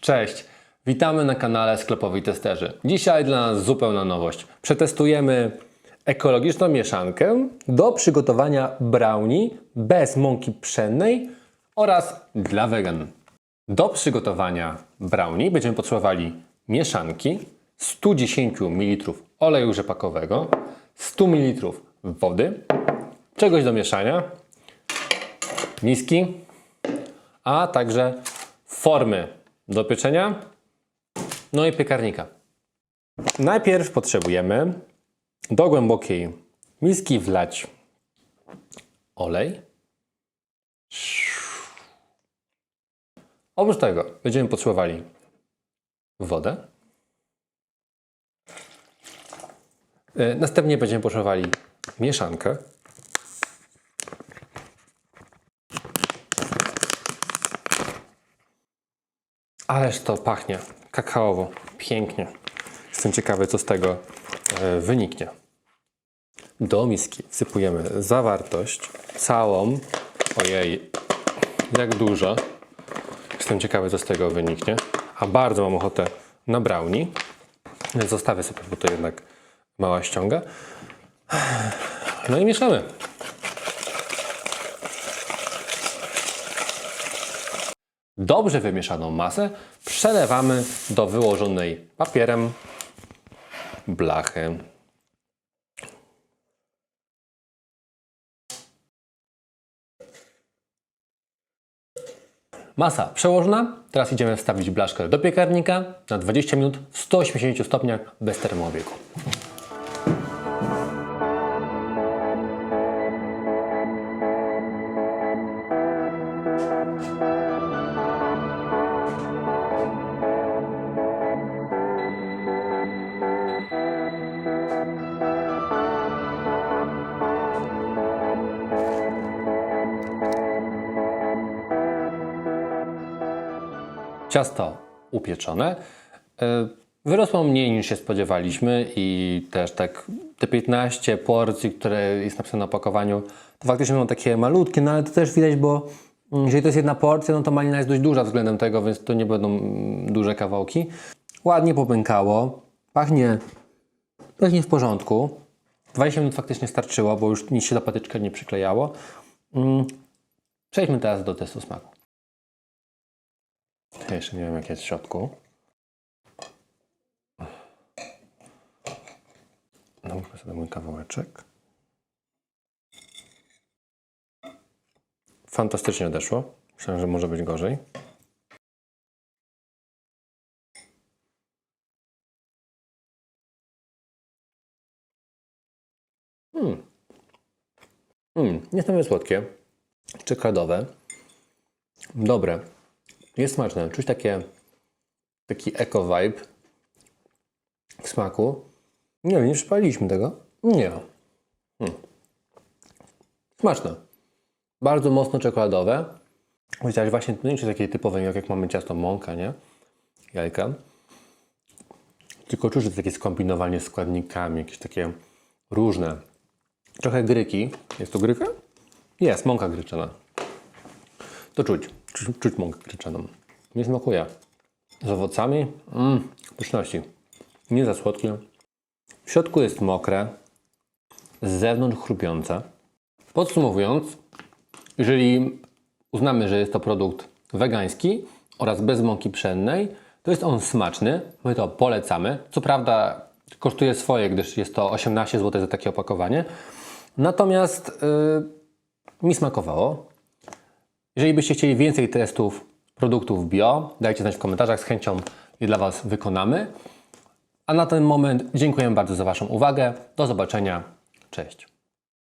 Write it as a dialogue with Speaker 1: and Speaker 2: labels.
Speaker 1: Cześć, witamy na kanale Sklepowi Testerzy. Dzisiaj dla nas zupełna nowość. Przetestujemy ekologiczną mieszankę do przygotowania brownie bez mąki pszennej oraz dla wegan. Do przygotowania brownie będziemy potrzebowali mieszanki 110 ml oleju rzepakowego, 100 ml wody, czegoś do mieszania, miski, a także formy do pieczenia, no i piekarnika. Najpierw potrzebujemy do głębokiej miski wlać olej. Oprócz tego będziemy potrzebowali wodę. E, Następnie będziemy potrzebowali mieszankę. Ależ to pachnie kakaowo, pięknie. Jestem ciekawy, co z tego e, wyniknie. Do miski wsypujemy zawartość całą. Ojej, jak dużo. Jestem ciekawy, co z tego wyniknie. A bardzo mam ochotę na brownie. Zostawię sobie, bo to jednak mała ściąga. No i mieszamy. Dobrze wymieszaną masę przelewamy do wyłożonej papierem blachy. Masa przełożona. Teraz idziemy wstawić blaszkę do piekarnika na 20 minut w 180 stopniach bez termoobiegu. Ciasto upieczone. E, Wyrosło mniej niż się spodziewaliśmy i też tak te 15 porcji, które jest napisane na opakowaniu, to faktycznie są takie malutkie, no ale to też widać, bo mm, jeżeli to jest jedna porcja, no to malina jest dość duża względem tego, więc to nie będą duże kawałki. Ładnie popękało, pachnie, pachnie w porządku. 20 minut faktycznie starczyło, bo już nic się do patyczka nie przyklejało. Mm, Przejdźmy teraz do testu smaku. Jeszcze nie wiem, jak jest w środku. Nałóżmy sobie mój kawałeczek. Fantastycznie odeszło. Myślałem, że może być gorzej. Hmm. Mm, niesamowite słodkie. Czekoladowe. Dobre. Jest smaczne. Czuć takie, taki eco vibe w smaku. Nie wiem, nie przypaliliśmy tego. Nie. Hmm. Smaczne. Bardzo mocno czekoladowe. Chociaż właśnie to nie jest takie typowe, jak, jak mamy ciasto mąka, nie? Jajka. Tylko czuć, że to takie skombinowanie składnikami, jakieś takie różne. Trochę gryki. Jest to gryka? Jest, mąka gryczana. To czuć. Czuć, czuć mąkę gryczaną. Nie smakuje. Z owocami? Mmm, pyszności. Nie za słodkie. W środku jest mokre, z zewnątrz chrupiące. Podsumowując, jeżeli uznamy, że jest to produkt wegański oraz bez mąki pszennej, to jest on smaczny. My to polecamy. Co prawda kosztuje swoje, gdyż jest to 18 zł za takie opakowanie. Natomiast yy, mi smakowało. Jeżeli byście chcieli więcej testów produktów bio, dajcie znać w komentarzach, z chęcią je dla Was wykonamy. A na ten moment dziękuję bardzo za Waszą uwagę. Do zobaczenia. Cześć.